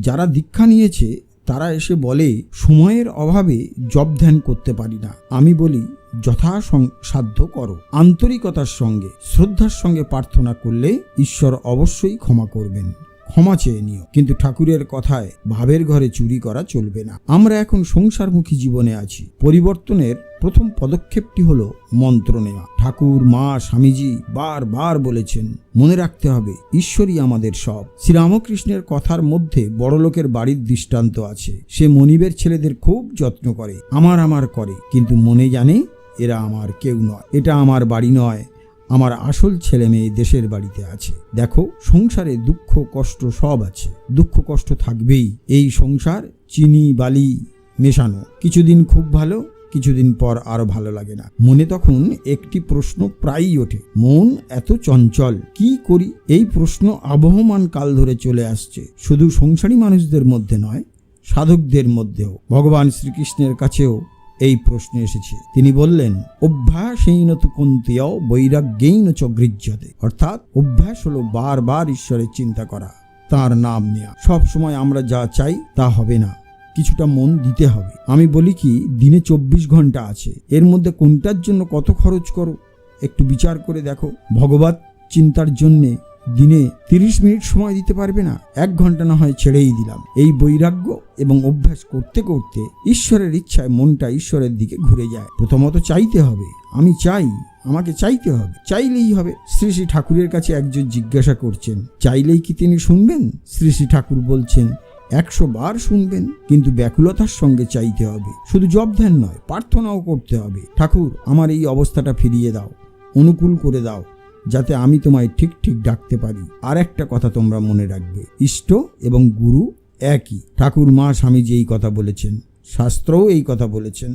যারা দীক্ষা নিয়েছে, তারা এসে বলে, সময়ের অভাবে জব ধ্যান করতে পারি না। আমি বলি যথা সাধ্য করো। আন্তরিকতার সঙ্গে, শ্রদ্ধার সঙ্গে প্রার্থনা করলে ঈশ্বর অবশ্যই ক্ষমা করবেন। ক্ষমা চেয়ে নিও। কিন্তু ঠাকুরের কথায় ভাবের ঘরে চুরি করা চলবে না। আমরা এখন সংসারমুখী জীবনে আছি। পরিবর্তনের প্রথম পদক্ষেপটি হলো মন্ত্র নেওয়া। ঠাকুর, মা, স্বামীজি বারবার বলেছেন, মনে রাখতে হবে, ঈশ্বরই আমাদের সব। শ্রীরামকৃষ্ণের কথার মধ্যে বড়লোকের বাড়ির দৃষ্টান্ত আছে। সে মনিবের ছেলেদের খুব যত্ন করে। আমার আমার করে। কিন্তু মনে জানে, এরা আমার কেউ নয়। এটা আমার বাড়ি নয়। আমার আসল ছেলে মেয়ে দেশের বাড়িতে আছে। দেখো, সংসারে দুঃখ, কষ্ট সব আছে। দুঃখ, কষ্ট থাকবেই। এই সংসার চিনি, বালি মেশানো। কিছুদিন খুব ভালো, কিছুদিন পর আরও ভালো লাগে না। মনে তখন একটি প্রশ্ন প্রায়ই ওঠে, মন এত চঞ্চল, কি করি? এই প্রশ্ন আবহমান কাল ধরে চলে আসছে। শুধু সংসারী মানুষদের মধ্যে নয়, সাধকদের মধ্যেও। ভগবান শ্রীকৃষ্ণের কাছেও এই প্রশ্ন এসেছে। তিনি বললেন অভ্যাসেইন তু কুন্তিয়াও বৈরাগ্যেইন চ গৃহ্যতে। অর্থাৎ অভ্যাস হলো বারবার ঈশ্বরের চিন্তা করা, তার নাম নেয়া। সব সময় আমরা যা চাই তা হবে না, কিছুটা মন দিতে হবে। আমি বলি কি, দিনে চব্বিশ ঘণ্টা আছে। এর মধ্যে কোনটার জন্য কত খরচ করো? একটু বিচার করে দেখো। ভগবত চিন্তার জন্যে দিনে তিরিশ মিনিট সময় দিতে পারবে না। এক ঘণ্টা না হয় ছেড়েই দিলাম। এই বৈরাগ্য এবং অভ্যাস করতে করতে ঈশ্বরের ইচ্ছায় মনটা ঈশ্বরের দিকে ঘুরে যায়। প্রথমত চাইতে হবে। আমি চাই, আমাকে চাইতে হবে। চাইলেই হবে। শ্রী শ্রী ঠাকুরের কাছে একজন জিজ্ঞাসা করছেন, চাইলেই কি তিনি শুনবেন? শ্রী শ্রী ঠাকুর বলছেন, একশো বার শুনবেন, কিন্তু ব্যাকুলতার সঙ্গে চাইতে হবে। শুধু জব ধ্যান নয়, প্রার্থনাও করতে হবে। ঠাকুর, আমার এই অবস্থাটা ফিরিয়ে দাও। অনুকূল করে দাও। যাতে আমি তোমায় ঠিক ঠিক ডাকতে পারি। আর একটা কথা তোমরা মনে রাখবে, ইষ্ট এবং গুরু একই। ঠাকুর মা স্বামীজি এই কথা বলেছেন, শাস্ত্রও এই কথা বলেছেন।